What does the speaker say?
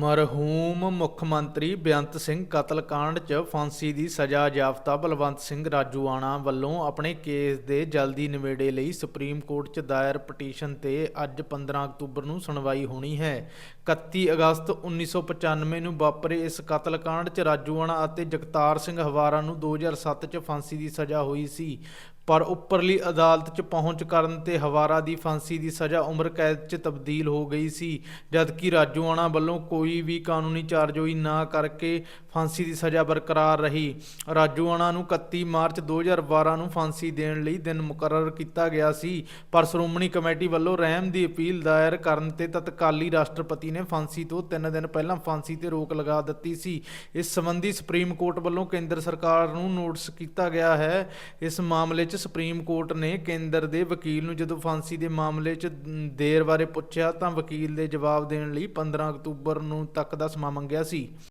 ਮਰਹੂਮ ਮੁੱਖ ਮੰਤਰੀ ਬੇਅੰਤ ਸਿੰਘ ਕਤਲकांड 'ਚ ਫਾਂਸੀ ਦੀ ਸਜ਼ਾ ਜਾਫਤਾ ਬਲਵੰਤ ਸਿੰਘ ਰਾਜੂਆਣਾ ਵੱਲੋਂ ਆਪਣੇ ਕੇਸ ਦੇ ਜਲਦੀ ਨਿਬੇੜੇ ਲਈ ਸੁਪਰੀਮ ਕੋਰਟ 'ਚ ਦਾਇਰ ਪਟੀਸ਼ਨ ਤੇ ਅੱਜ 15 ਅਕਤੂਬਰ ਨੂੰ ਸੁਣਵਾਈ ਹੋਣੀ ਹੈ। 31 ਅਗਸਤ 1995 ਨੂੰ ਵਾਪਰੇ ਇਸ ਕਤਲकांड 'ਚ ਰਾਜੂਆਣਾ ਅਤੇ ਜਗਤਾਰ ਸਿੰਘ ਹਵਾਰਾ ਨੂੰ 2007 'ਚ ਫਾਂਸੀ ਦੀ ਸਜ਼ਾ ਹੋਈ ਸੀ। ਪਰ ਉੱਪਰਲੀ ਅਦਾਲਤ 'ਚ ਪਹੁੰਚ ਕਰਨ ਤੇ ਹਵਾਰਾ ਦੀ ਫਾਂਸੀ ਦੀ ਸਜ਼ਾ ਉਮਰ ਕੈਦ 'ਚ ਤਬਦੀਲ ਹੋ ਗਈ ਸੀ, ਜਦਕਿ ਰਾਜੂਆਣਾ ਵੱਲੋਂ ਕੋਈ ਵੀ ਕਾਨੂੰਨੀ ਚਾਰਜੋਈ ਨਾ ਕਰਕੇ ਫਾਂਸੀ ਦੀ ਸਜ਼ਾ ਬਰਕਰਾਰ ਰਹੀ। ਰਾਜੂਆਣਾ ਨੂੰ 31 ਮਾਰਚ 2012 ਨੂੰ ਫਾਂਸੀ ਦੇਣ ਲਈ ਦਿਨ ਮੁਕਰਰ ਕੀਤਾ ਗਿਆ ਸੀ, ਪਰ ਸ਼੍ਰੋਮਣੀ ਕਮੇਟੀ ਵੱਲੋਂ ਰਹਿਮ ਦੀ ਅਪੀਲ ਦਾਇਰ ਕਰਨ ਤੇ ਤਤਕਾਲੀ ਰਾਸ਼ਟਰਪਤੀ ਨੇ ਫਾਂਸੀ ਤੋਂ 3 ਦਿਨ ਪਹਿਲਾਂ ਫਾਂਸੀ ਤੇ ਰੋਕ ਲਗਾ ਦਿੱਤੀ ਸੀ। ਇਸ ਸੰਬੰਧੀ ਸੁਪਰੀਮ ਕੋਰਟ ਵੱਲੋਂ ਕੇਂਦਰ ਸਰਕਾਰ ਨੂੰ ਨੋਟਿਸ ਕੀਤਾ ਗਿਆ ਹੈ। ਇਸ ਮਾਮਲੇ 'ਚ ਸੁਪਰੀਮ ਕੋਰਟ ਨੇ ਕੇਂਦਰ ਦੇ ਵਕੀਲ ਨੂੰ ਜਦੋਂ ਫਾਂਸੀ ਦੇ ਮਾਮਲੇ 'ਚ ਦੇਰ ਬਾਰੇ ਪੁੱਛਿਆ ਤਾਂ ਵਕੀਲ ਦੇ ਜਵਾਬ ਦੇਣ ਲਈ 15 ਅਕਤੂਬਰ ਨੂੰ ਤੱਕ ਦਾ ਸਮਾਂ ਮੰਗਿਆ ਸੀ।